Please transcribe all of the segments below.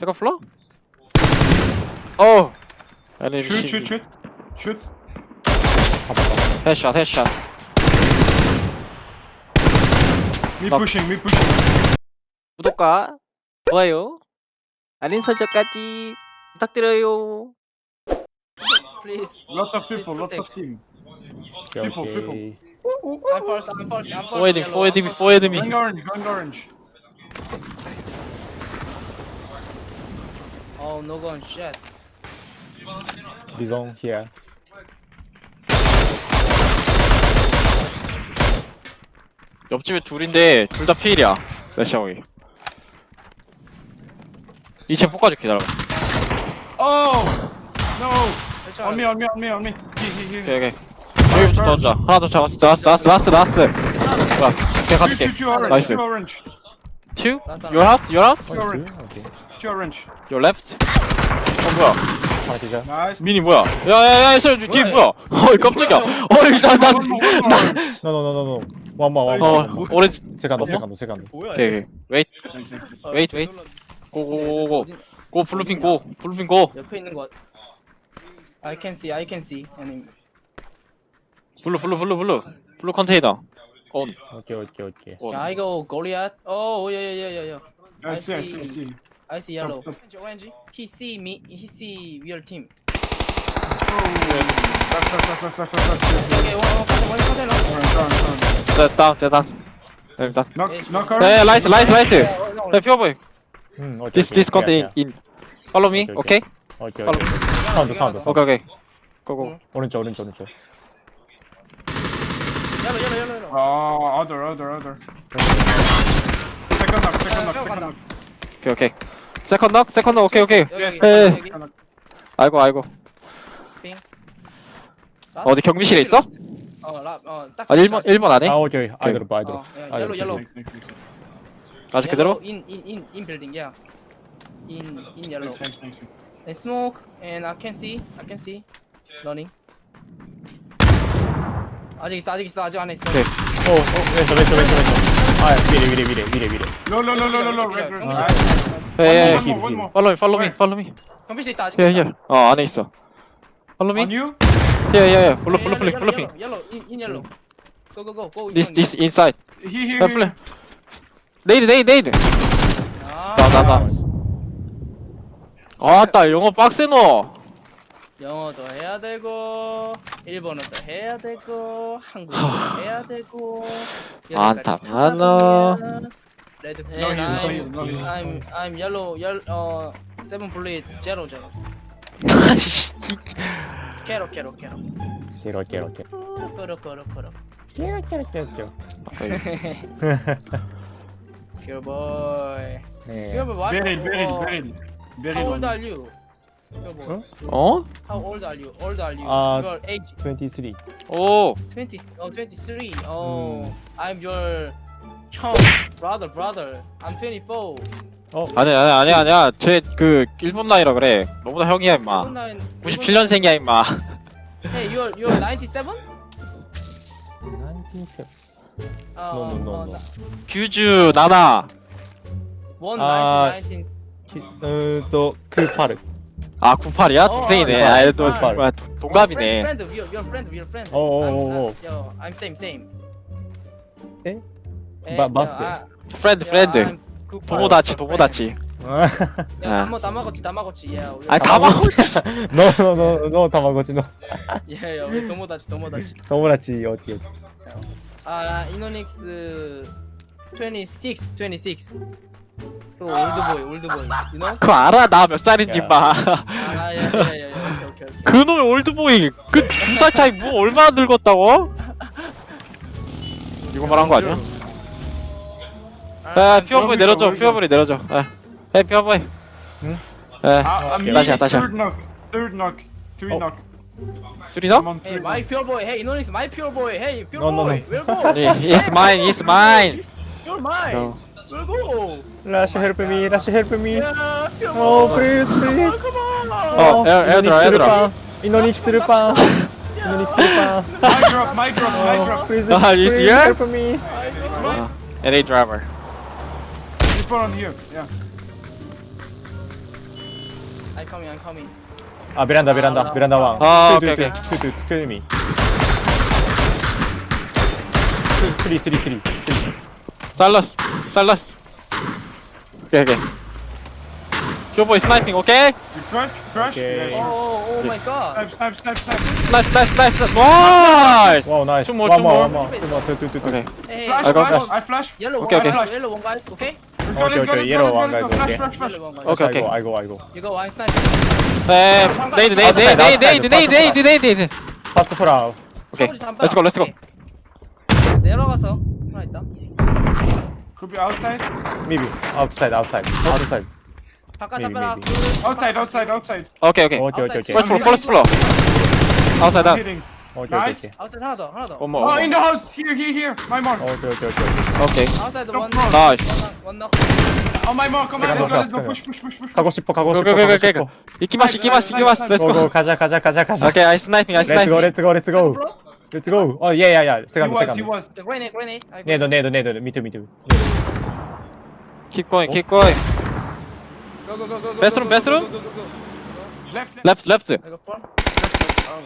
Second floor? Oh! Enemy Shoot, shoot, shoot. Shoot. Headshot, headshot. Me Knock. pushing, me pushing. 구독과 좋아요, 알림 설정까지 부탁드려요. Please. Lot of people, lots of team. Okay, People, people. okay. I'm first, I'm first, I'm first. Four enemy, yellow, four I'm enemy, first. four enemy. Going orange, going orange. Oh, no gun, shit. Bison here. 옆집에 둘인데 둘다 필이야. 레시아오이. 이체 폭까지 기다려. Oh! No! On me, on me, on me, on me. Here, here, 오케이 here. 오케이. 여기부터 던져. 하나 더 잡았어. 나왔어, 나왔어, 나왔어, 나왔어. 뭐야? 오케이 Two, two, two orange, 나이스. two orange. Two? Your house? Your house? Point Orange. two, Two orange. Your left? 어 뭐야? 하나 기자. Nice. 미니 뭐야? 야야야, 저 뒤에 뭐야? 어이 깜짝이야. 어이 나 나. One more, one more. No, no, no, no, no. One more, one 어 more. one more. 오렌지. Second, second. 뭐야? 오케이 오케이. Wait, Thanks, wait, wait. 고고고고. 고 블루핑 고. 블루핑 고. 옆에 있는 것. I can see, I can see. 아니, 블루 블루 블루 블루. 블루 컨테이너. 온. Okay, okay, okay. 온. 야 이거 골리앗. Oh, yeah, yeah, yeah, yeah, yeah. I see, I see, I see. I see yellow. Top, Orange, orange. He see me. He see your team. Oh. Left, left, left, left, left, left, left. Okay, one, one, one, one, one. Orange, orange, orange. 됐다 됐다. 됐다. Knock, knock 네 orange. 라이스 라이스 라이스. 네 피어보이. Hmm, okay, This okay, this okay, contain yeah, in. Follow me. Okay, Okay. Okay, follow. okay. 사운드, 사운드, 사운드. 오케이 오케이. 고고. 오른쪽, 오른쪽, 오른쪽. Yellow, yellow, yellow, yellow. Oh, other, other, other. Second knock, second knock, second knock. 오케이 오케이. 세컨 넉 세컨 넉 오케이 오케이. 여기, 여기, 예. 여기. 아이고 아이고. 빙. 어디 경비실에 있어? 어, 라, 어, 딱. 아 1번 1번 안에? 아, 오케이. 어, 야, yellow, yellow. Thanks, thanks, thanks. 아직 그대로? Building, yeah. In, in yellow. Thanks, thanks, thanks. And smoke, and I can see, I can see. Running. 아직 있어, 아직 있어, 아직 안에 있어. 오케이. 오, 오, 왼쪽, 왼쪽, 왼쪽, 왼쪽. 아, 위래, 위래, 위래, 위래, 위래. No, no, no, no, no, no. Computer, Red, red. 예, 예. One more, follow me, follow me. 경비실 있다, 아직 있다. here. 어 안에 있어. Follow me. On you? Follow, follow, yellow, follow me. yellow, Yellow, in, in yellow. Go, go, go, go. This, this inside. Here, here, 야, here. 플레. 네이드, 네이드, 네이드. 아, 나, 나, 나. 아 따 영어 빡세노. 영어도 해야 되고, 일본어도 해야 되고, 한국어도 해야 되고. 많다, 여기까지 많아. 하면 레드. No And heal, no I'm, heal, no heal. I'm, I'm yellow, yellow, 어, seven bullet, zero, zero. 캐로, 캐로, 캐로. 깨로, 깨로, 깨로. 코로, 코로, 코로. 깨로, 깨로, 깨로, 깨로. Pure boy. 네. Pure boy, what? Beryl, Beryl, 어, Beryl. Beryl How old are you? Pure boy. Huh? 어? How old are you? Old are you? Uh, your age 23. 오. 20 oh 23. Oh, Mm. I'm your 형 brother brother. I'm 24. 아니 아니 아니 아니야. 쟤 그 일본 나이라 그래. 너보다 형이야 임마. 97년생이야 임마. Hey, you're you're 97? 97. 어, No, no, no, 어, no. 나- 규주 나나. one 아, 19, 19. 키- 어, 또, 그 파르. 아 98이야? 어, 동생이네. 어, 아, 또 어. 뭐야, 동- 동갑이네. Friend, friend, we're, we're friend, we're friend. 어, 어, I'm, 어, 어. uh, yo, I'm same, same. 예? Yo, 마스터. I- 프렌드 프렌드. Good 도모다치. 도모다치. 아, 야, 아. 다마 다마고치 아니 다마고치. no, no, no, no, 다마고치, no. Yeah, yeah, 우리 도모다치 도모다치. 도모다치, 어디, 어디. 아, 이노닉스 26, 26. So old boy, old boy. You know? 그거 알아 나 몇 살인지 야. 마. 아, 예, 예, 예, 예. 오케이, 오케이, 오케이. 그놈의 올드보이 그 두 살 차이 뭐 얼마나 늙었다고? 이거 말한 거 아니야? 아, 에 피어보이 내려줘 피어보이 내려줘 에 피어보이 응? 에 Ah, I'm 다시야 다시야 Third knock. Third knock. Three Oh. knock. 쓰리너? I'm on Hey, three my knock. pure boy. Hey, 이노닉스 my pure boy. Hey, pure No, no, boy. no. Where go? 예, It's mine it's mine You're mine. No. Where go? 라시 help me, 라시 help me. Yeah, pure boy. 어, please, please. Come on. 어, 애- 애들아, 애들아. 이노닉스 르빵. 이노닉스 르빵. My drop, my drop, my 어, drop. please, Ah, you see please her? help me. 어, LA driver Put on here. Yeah. I coming, I coming. 아 베란다 베란다 베란다 왕 아, 투, 오케이, 투, 오케이. 투, 투, 투, 투, 미 투, 쓰리 쓰리 쓰리 쓰리. 살라스 살라스 오케이 오케이 쇼보이 스나이핑 오케이 You crouch, crouch. Okay. Yeah, Oh, sure. oh, oh my god. Snipe, snipe, snipe, snipe. 스나이스 나이스 나이스 나이스 와우 나이스 Two more, one two more more. one more two more two two two 오케이 Hey, Flash, I got flash. flash. I flash. yellow Okay, one, okay. guys, yellow one guys, okay? Okay, okay, let's one, let's go, okay. Okay, I go, I go, I go. You go, Einstein. they, they, they, they, they, they. nade, nade, nade, nade, nade. 파스트 프라우. 오케이. Let's go, let's go. 내려가서 Could be outside. Maybe. Outside, outside. Outside. Outside, outside, outside. Okay, okay. Okay, okay, okay. First floor, first floor. Outside I'm that. 오케이 오케이 Nice. 오케이 아웃사이드 하나 더, 하나 더. 어머 Oh, in 어머 the house. Here, here, here. My mark. 오케이 오케이 오케이 오케이 아웃사이드 Top 원. floor. 나이스 원 넉. On my mark. Come on, Second let's go, one, let's go. second Push, push, push, push. 가고 싶어 가고 싶어 오케이 오케이 가고 오케이 싶어 오케이 이키마스 이키마스 이키마스 렛츠고 고고 가자 가자 가자 가자 오케이 아이 스나이핑 아이 Let's go 스나이핑 let's go let's go let's go 어 예야야 He 세간드 was, he 세간드 was. 그레이네, 그레이네. 네더 네더 네더 미트 미트 keep going keep going Bathroom, bathroom? Left, left. left left 이거 볼.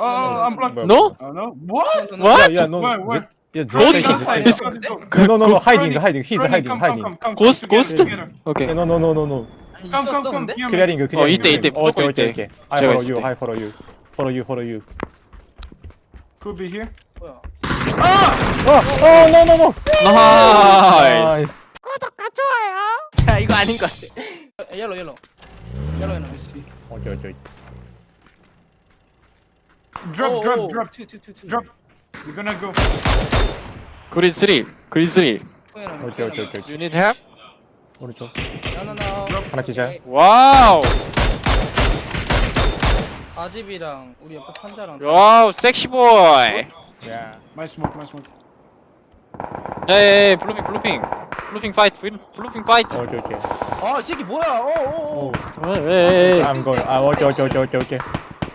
Oh, oh, I'm blocked. 뭐야? no Oh, no. What? what 야야너 Where, where? 야 어디? drop Outside, it outside, go. no no no hiding Running, hiding he's running, hiding come, hiding come, come, come, Ghost, come ghost? together, together. 오케이 no no no no no 아니, Come, come, 있었어 come. 근데? Here, 클리어링 그 클리어링 어, 이때, 이때, 무조건 오케이 오케이 이때. 오케이 I 제가 follow 있을 you 때. I follow you follow you follow you Could be here. 뭐야? 어어 no no no 나이스 야 이거 아닌 것 같아. 옐로 옐로. 옐로 옐로. Let's see. 오케이 오케이 Drop, drop, drop, 투투투투. drop. We're gonna go. 그린 3 그린 3 오케이 오케이 오케이 오케이 you need help? 오른쪽. 나나나. 하나 기절. 와우 사집이랑 우리 옆에 판자랑. 와우 섹시 보이 야 My smoke, my smoke. 에이 블루핑 블루핑 블루핑 파이트 블루핑 파이트 오케이 오케이 아, 이 새끼 뭐야? 어, 어, 어. 에이 I'm going. 아 오케이 오케이 오케이 오케이 오케이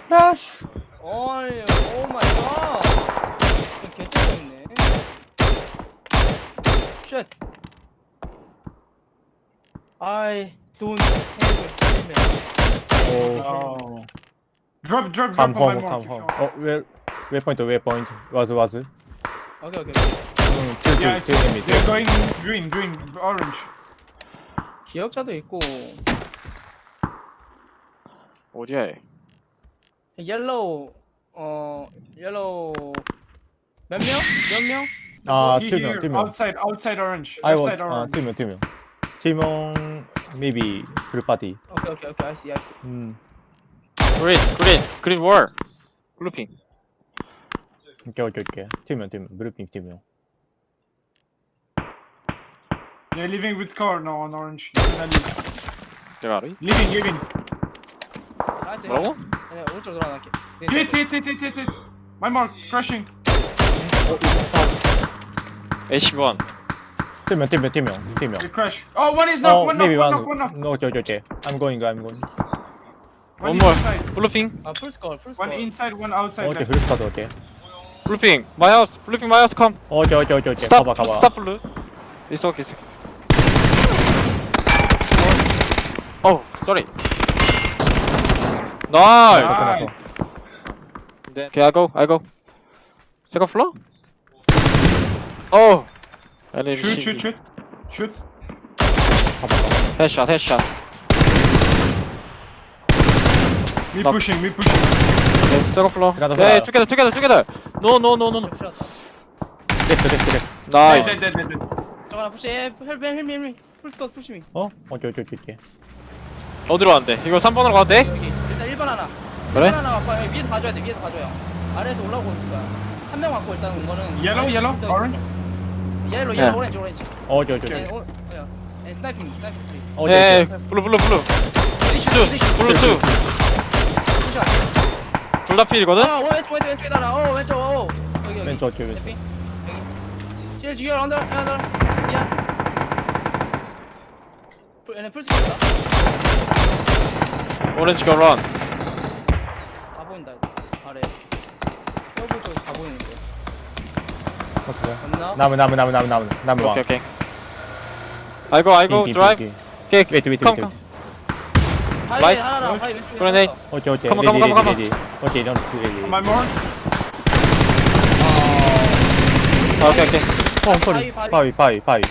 라쉬 어이, 오 마이 갓. 개쩌고 있네. 쉣. I don't have helmet. 오 Oh. Drop, drop, Come drop on home, my come mark. if home. you want. 어, where, where point, where point? Was, was. 음, 오케이, 오케이. two, Yeah, I two, see. two enemy. They're going green, green, orange. 기억자도 있고 어디야 얘 옐로우 어 옐로우 몇 명? 몇 명? 아, Here, two here, 명, two 명. Outside, outside orange. I was, outside 아, orange. two 명, two 명. 팀원, maybe, group party. 오케이 오케이 오케이 아이씨 아이씨 음, 그린 그린 그린 월 블루핑 오케이, 오케이, 오케이. two 명, two 명. 그룹핑 two 명. They're leaving with car now on orange. They're gonna leave. 내가 알아? Leaving, leaving. 아이씨 뭐라고? 네, 오른쪽 돌아갈게. Hit, hit, hit, hit, hit, hit. My crashing. 팀명 팀명 팀명 팀명. Crash. Oh, one is knocked, one knocked, one knocked, one knocked. No, okay, okay, okay. I'm going, I'm going. One One more inside. 블루핑 One inside, one outside. Okay, left. okay. My house 블루핑 my house come Okay, okay, okay, okay. Stop Cover, cover. stop blue It's okay it's okay Oh sorry Nice. Nice. Then Okay, I go. I go. Second floor. Oh. Enemy Shoot, shoot, shoot. Shoot. Headshot. Headshot. Me Knock. pushing, me pushing. Okay, second floor. Together, Hey, together, together, together. No, no, no, no, no. 데크 데크 데크 Dead, Nice. dead, dead, dead, dead. 저거나 푸시 헬미 헬미 헬미 풀스컷 푸시미 어? 오케이 오케이 오케이 오케이 어디로 간대? 이거 3번으로 가도 돼? 여기 1번 하나 그래? 1번 하나. 여기 위에서 봐줘야 돼 위에서 봐줘요 아래에서 올라오고 있을 거야 한명 갖고 일단 온 거는 Yellow, yellow, orange. 옐로 네. 옐로 오렌지 오렌지 오케이, 오케이, 네, 오케이. 오, 어, 네, 스나이핑 스나이핑 플리즈 예, 오케이. 블루, 블루, 블루. 투, 포지션 블루 투. 포지션 둘다 필이거든? 어 왼쪽 왼쪽 왼쪽에 달아 어 왼쪽 어 여기 여기 왼쪽, 오케이, 왼쪽. 핑 여기 실 지겨 언더 언더 야 풀 얘네 풀스콜이다 오렌지 거 런. 아래 서브 쪽다 보이는데. 오케이. 나무 나무 나무 나무 나무 나무 오케이 오케이. I go I go 빙, 빙, drive 빙, 오케이 오케이 컴컴 나이스. 그러네. 오케이 오케이. 컴온, 컴온, 컴컴 오케이 점프. One 몰아 오케이 오케이. 어 소리. 바위, 바위. 바위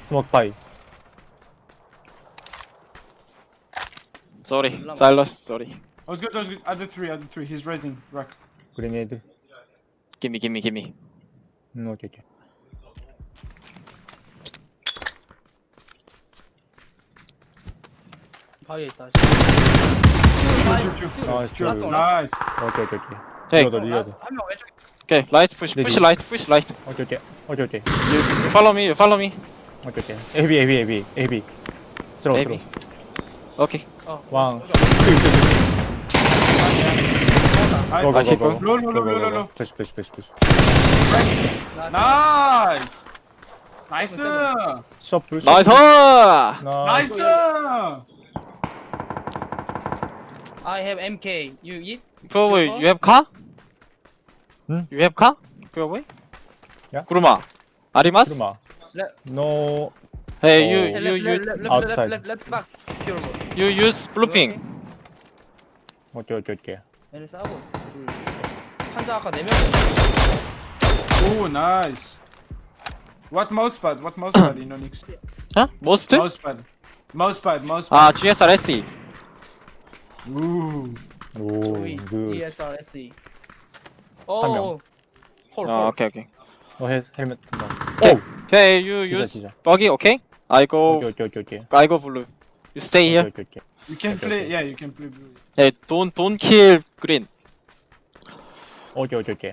스모크 바위. sorry. silence That was good, that was good. Other three, other three. He's raising. Rack. 그레네이드 gimme gimme gimme 음 오케이 오케이 바위에 있다 chew, chew. 나이스 Chew. 쭉. Nice. 오케이 오케이 오케이 Hey. 리어더 리어더 한명 왼쪽에 오케이 라이트 푸시 레디. 푸시 라이트 푸시 라이트 오케이 오케이 오케이 오케이 you, you follow me you follow me 오케이 오케이 에비 에비 에비 에비 스로우 에비. 스로우 오케이 어 왕 Nice. 아, 킥. Low, low, low, low, low, low. 푸시 푸시 푸시 푸시 Nice. Nice. 셔플 나이스 나이스 Nice. I have MK you eat? 푸어보이 you have car? 응? you have car? 푸어보이? 야? 구르마 아리마스? 네. 노 Hey 어. you Left, you left, you left, left, outside. left, left, left box pure ball you use blueping 오케이 오케이 오케이 얘를 싸고 둘 한자 아까 네명 Oh, nice. What mousepad? What mousepad in Onyx? 어? most? Mousepad. Mousepad, mousepad. 아 GSR SE Ooh. 오 조이 그 GSR SE. 오 홀, 아 홀. 오케이 오케이 어, 헬, 헬멧 한번 오케이. Okay you 진짜, use 진짜. buggy okay? I go 오케이 오케이 오케이 오케이 I go blue you stay here 오케이 오케이 You can Okay, play, okay. yeah, you can play blue. Hey don't don't kill green 오케이 오케이 오케이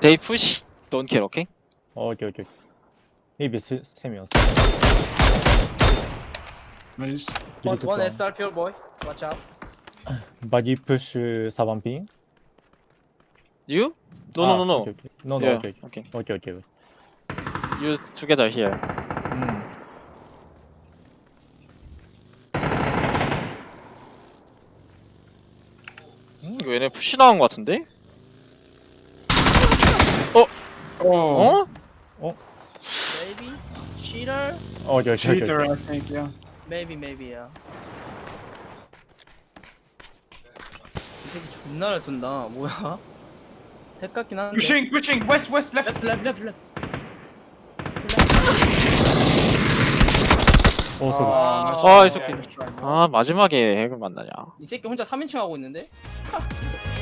they push don't kill okay? 오케이 오케이 이비 세, 세 명이었어 Nice. One, one SR pure boy watch out 바디 푸시 4번 핑 you? No no no no 오케이 오케이 노노 Yeah, 오케이 okay 오케이 오케이 use together here 음 음, 이거 얘네 푸시 나온 거 같은데? Oh. 어? maybe cheater 오케이 오케이 Cheater, 오케이 I think, yeah. maybe maybe yeah 이 새끼 존나 잘 쏜다 뭐야 핵 같긴 한데 Pushing, pushing. West, west, left. left left left left 오 쏘리 아, 아, nice try. 아 마지막에 핵을 만나냐 이 새끼 혼자 3인칭 하고 있는데?